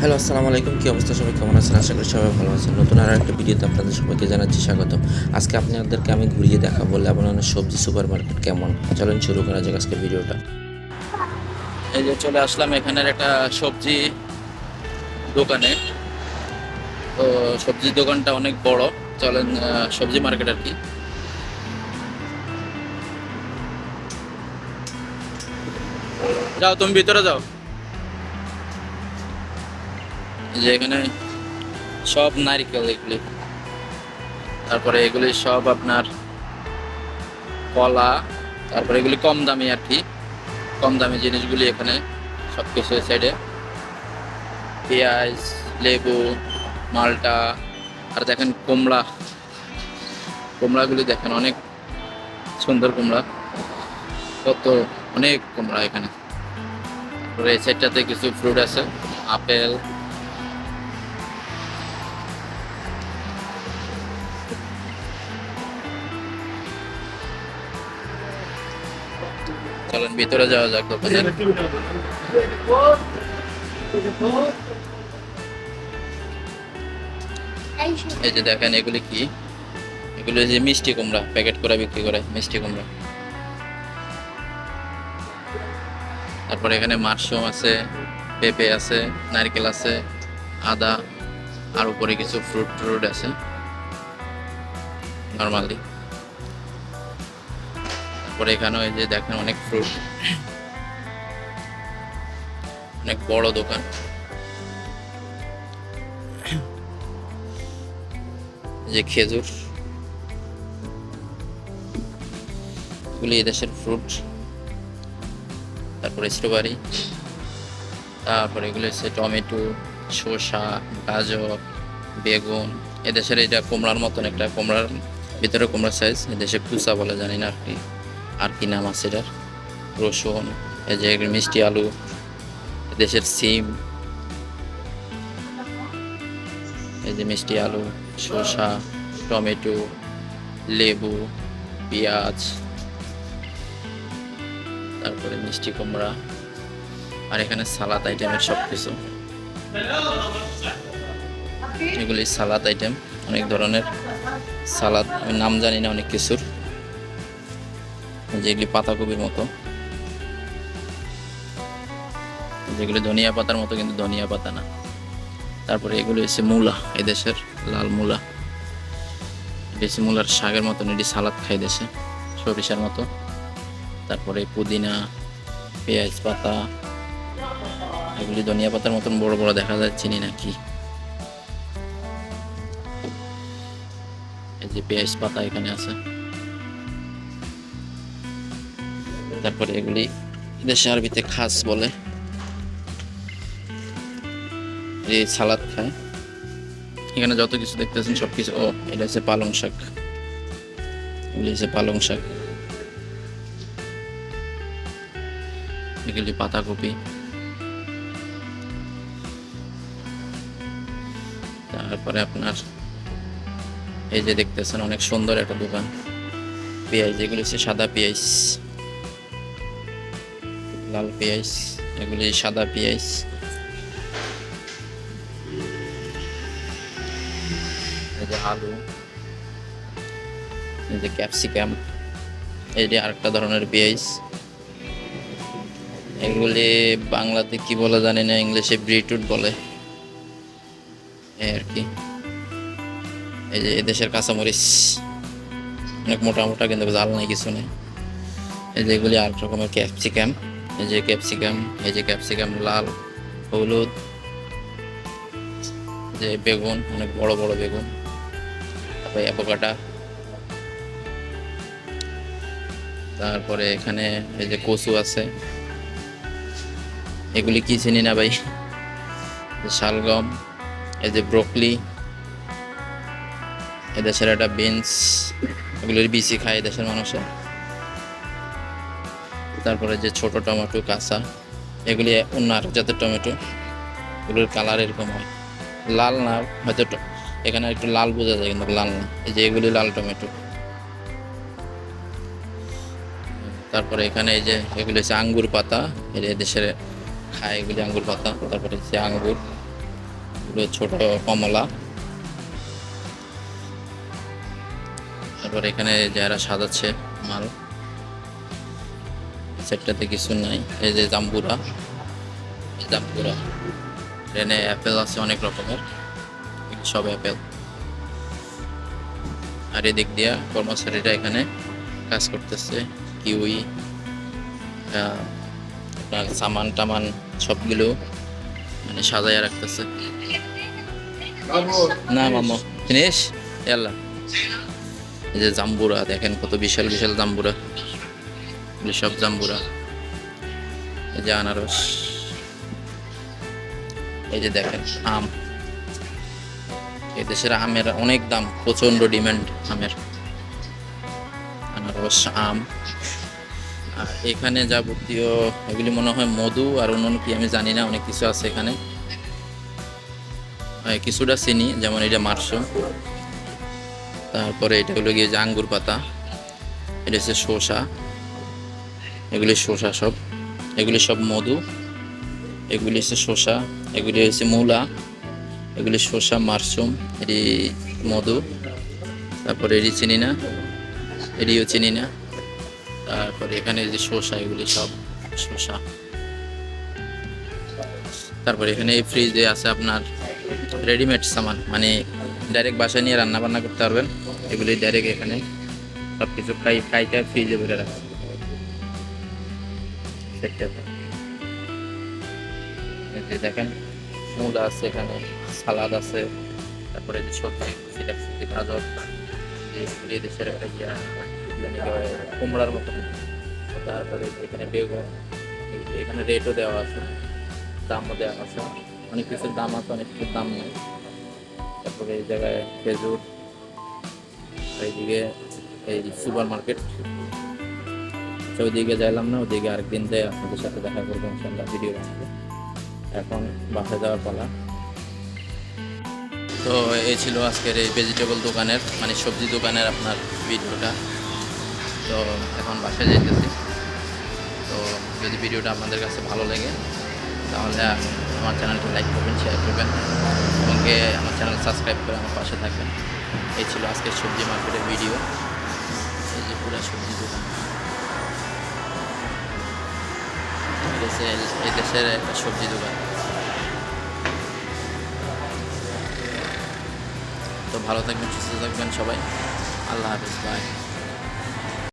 Hello, আসসালামু আলাইকুম। কী অবস্থা? সবাই কেমন আছেন? আশা করি সবাই ভালো আছেন। নতুন আর একটা ভিডিওতে আপনাদের সবাইকে জানাচ্ছি স্বাগতম। আজকে আপনাদেরকে আমি ঘুরিয়ে দেখাবো লেবাননের সবজি সুপার মার্কেট কেমন। চলেন শুরু করা যাক আজকে ভিডিওটা। এই যে চলে আসলাম এখানের একটা সবজি দোকানে। তো সবজির দোকানটা অনেক বড়। চলেন সবজি মার্কেট আর কি। যাও, তুমি ভিতরে যাও। যে এখানে সব নারিকেল এগুলি তারপরে এগুলি সব আপনার কলা, তারপরে এগুলি কম দামি আর কি। কম দামি জিনিসগুলি এখানে সব কিছু সাইডে পেঁয়াজ, লেবু, মালটা, আর দেখেন কুমড়া। কুমড়াগুলি দেখেন অনেক সুন্দর কুমড়া। কত অনেক কুমড়া এখানে। তারপরে এই সাইডটাতে কিছু ফ্রুট আছে, আপেল চলেন, ভিতরে যাওয়া যাক দোকানের এই যে দেখেন, এগুলি কি? এগুলো যে মিষ্টি কুমড়া, প্যাকেট করে বিক্রি করে, মিষ্টি কুমড়া। তারপরে এখানে মাশরুম আছে, পেঁপে আছে, নারকেল আছে, আদা, আর উপরে কিছু ফ্রুট ট্রুট আছে। নর্মালি। তারপরে এখানেও এই যে দেখেন অনেক ফ্রুট অনেক বড় দোকান। যে খেজুর। এগুলি এদেশের ফ্রুট তারপরে স্ট্রবেরি তারপরে এগুলো হচ্ছে টমেটো, শসা, গাজর, বেগুন। এদেশের এটা কুমড়ার মতন একটা কুমড়ার ভিতরে কুমড়ার সাইজ এদেশে কুচা বলে জানি না আর কি। আর কি নাম আছে এটার? রসুন, এই যে মিষ্টি আলু, দেশের সিম, এই যে মিষ্টি আলু, শসা, টমেটো, লেবু, পেঁয়াজ, তারপরে মিষ্টি কুমড়া, আর এখানে সালাদ আইটেমের সব কিছু এগুলি সালাদ আইটেম অনেক ধরনের সালাদ, আমি নাম জানি না অনেক কিছুর। যেগুলি পাতাকপির মতো। যেগুলি ধনিয়া পাতার মতো কিন্তু ধনিয়া পাতা না। তারপরে এগুলো হচ্ছে মূলা এদেশের লাল মূলা। হচ্ছে মূলার শাকের মতন এটি সালাদ খাই দেশে, সরিষার মতো। তারপরে পুদিনা, পেঁয়াজ পাতা, এগুলি ধনিয়া পাতার মতন বড় বড় দেখা যায়, চিনি নাকি এই যে পেঁয়াজ পাতা এখানে আছে। তারপরে এগুলি দেশে আরবিতে খাস বলে। এই সালাদ খায়। এখানে যত কিছু দেখতেছেন সব কিছু ও, এটা হচ্ছে পালং শাক। এগুলি হচ্ছে পালং শাক। এগুলি পাতাকপি। তারপরে আপনার এই যে দেখতেছেন অনেক সুন্দর একটা দোকান। পেঁয়াজ, এগুলি হচ্ছে সাদা পেঁয়াজ। লাল পেঁয়াজ, এগুলি সাদা পেঁয়াজ। এই যে আলু, এই যে ক্যাপসিকাম, এই যে আরেকটা ধরনের পেঁয়াজ। এগুলি বাংলাতে কি বলে জানি না, ইংলিশে ব্রিটুট বলে। এই আর কি। এই যে এদেশের কাঁচামরিচ। অনেক মোটা মোটা কিন্তু জাল নাই, কিছু নেই। এই যে এগুলি আরেক রকমের ক্যাপসিকাম। এই যে ক্যাপসিকাম, এই যে ক্যাপসিকাম লাল, হলুদ যে বেগুন, অনেক বড় বড় বেগুন, তারপরে অ্যাভোকাডা। তারপরে এখানে এই যে কচু আছে। এগুলি কি চিনি না ভাই? শালগম, এই যে ব্রোকলি এদেশের একটা বিনস, এগুলির বিচি খায় এদেশের মানুষে। তারপরে যে ছোট টমেটো, কাঁচা, এগুলি অন্য আর জাতের টমেটো, এগুলোর কালার এরকম হয়। লাল না, হয়তো এখানে একটু লাল বোঝা যায়, কিন্তু লাল না। এই যে এগুলি লাল টমেটো। তারপরে এখানে এই যে এগুলি হচ্ছে আঙ্গুর পাতা। এটা দেশের খায় এগুলি আঙ্গুর পাতা। তারপরে হচ্ছে আঙ্গুর, এগুলো ছোট কমলা। তারপর এখানে যারা সাজাচ্ছে মাল সেটটাতে কিছু নাই। এই যে জাম্বুরা। জাম্বুরা। ট্রেনে অ্যাপেল আছে অনেক রকমের। সব অ্যাপেল আর এদিক দিয়া কর্মচারীরা এখানে কাজ করতেছে। কিউই আপনার সামান টামান সবগুলো মানে সাজায় রাখতেছে। না, মামা। ফিনিশ? এলা এই যে জাম্বুরা, দেখেন কত বিশাল বিশাল জাম্বুরা। সব জাম্বুরা, এই যে আনারস, এই যে দেখেন আম। দেশের আমের অনেক দাম প্রচণ্ড ডিমান্ড আমের। আনারস, আম। আর এখানে যাবতীয়, এগুলি মনে হয় মধু আর অন্য কি আমি জানি না, অনেক কিছু আছে এখানে। কিছুটা চিনি, যেমন এটা মাশরুম তারপরে এটা হলো গিয়ে যে আঙ্গুর পাতা, এটা হচ্ছে শসা। এগুলি শসা সব। এগুলি সব মধু। এগুলি হচ্ছে শসা। এগুলি হচ্ছে মূলা। এগুলি শসা, মাশরুম, এটি মধু। তারপরে এটি চিনি না। এটিও চিনি না। তারপরে এখানে যে শসা, এগুলি সব শসা। তারপরে এখানে এই ফ্রিজে আছে আপনার রেডিমেড সামান। মানে ডাইরেক্ট বাসায় নিয়ে রান্না বান্না করতে পারবেন। এগুলি ডাইরেক্ট এখানে সব কিছু খাই খাইতে ফ্রিজে ভরে রাখা যে দেখেন মূলা আছে এখানে সালাদ আছে তারপরে যে গাজর দেশের একটা হয়, কুমড়ার মতো। তারপরে এখানে বেগুন এখানে রেটও দেওয়া আছে দামও দেওয়া আছে। অনেক কিছুর দাম আছে অনেক কিছুর দাম নেই। তারপরে এই জায়গায় খেজুর এইদিকে এই সুপার মার্কেট। তো ওইদিকে যাইলাম না, ওইদিকে আরেকদিন যাই আপনাদের সাথে দেখা করব ইনশাল্লাহ ভিডিও বানাবো। এখন বাসায় যাওয়ার পালা। তো এই ছিল আজকের এই ভেজিটেবল দোকানের মানে সবজি দোকানের আপনার ভিডিওটা। তো এখন বাসায় যেতেছি তো যদি ভিডিওটা আপনাদের কাছে ভালো লাগে, তাহলে আমার চ্যানেলটি লাইক করবেন শেয়ার করবেন, এবং আমার চ্যানেল সাবস্ক্রাইব করে আমার পাশে থাকবেন। এই ছিল আজকের সবজি মার্কেটের ভিডিও এই যে পুরো সবজি দোকান এই দেশের একটা সবজি দোকান। তো ভালো থাকবেন, সুস্থ থাকবেন সবাই। আল্লাহ হাফিজ বাই